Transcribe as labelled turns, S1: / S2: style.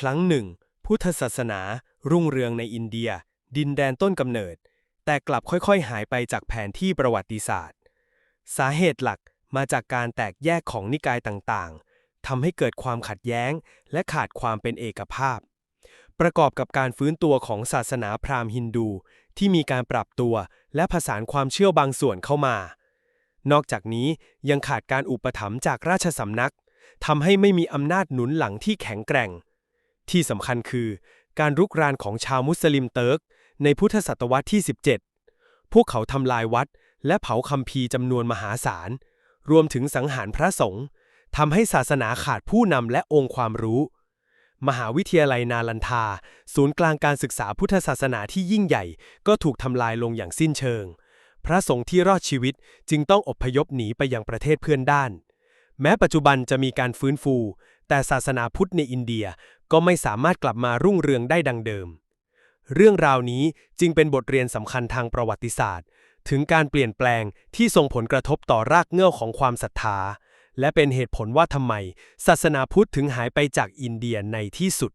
S1: ครั้งหนึ่ง พุทธศาสนารุ่งเรืองในอินเดีย ดินแดนต้นกำเนิด แต่กลับค่อยๆ หายไปจากแผนที่ประวัติศาสตร์ สาเหตุหลักมาจากการแตกแยกของนิกายต่างๆทำให้เกิดความขัดแย้ง และขาดความเป็นเอกภาพ ประกอบกับการฟื้นตัวของศาสนาพราหมณ์ฮินดูที่มีการปรับตัวและผสานความเชื่อบางส่วนเข้ามา นอกจากนี้ยังขาดการอุปถัมภ์จากราชสำนักทำให้ไม่มีอำนาจหนุนหลังที่แข็งแกร่ง ที่สำคัญคือ การรุกรานของชาวมุสลิมเติร์ก ในพุทธศตวรรษที่ 17 พวกเขาทำลายวัด และเผาคัมภีร์จำนวนมหาศาล รวมถึงสังหารพระสงฆ์ทำให้ศาสนาขาดผู้นำและองค์ความรู้ มหาวิทยาลัยนาลันทา ศูนย์กลางการศึกษาพุทธศาสนาที่ยิ่งใหญ่ ก็ถูกทำลายลงอย่างสิ้นเชิง พระสงฆ์ที่รอดชีวิตจึงต้องอพยพหนีไปยังประเทศเพื่อนด้าน แม้ปัจจุบันจะมีการฟื้นฟู แต่ศาสนาพุทธในอินเดียก็ไม่สามารถกลับมารุ่งเรืองได้ดังเดิม เรื่องราวนี้จึงเป็นบทเรียนสำคัญทางประวัติศาสตร์ ถึงการเปลี่ยนแปลงที่ส่งผลกระทบต่อรากเหง้าของความศรัทธา และเป็นเหตุผลว่าทำไม ศาสนาพุทธถึงหายไปจากอินเดียในที่สุด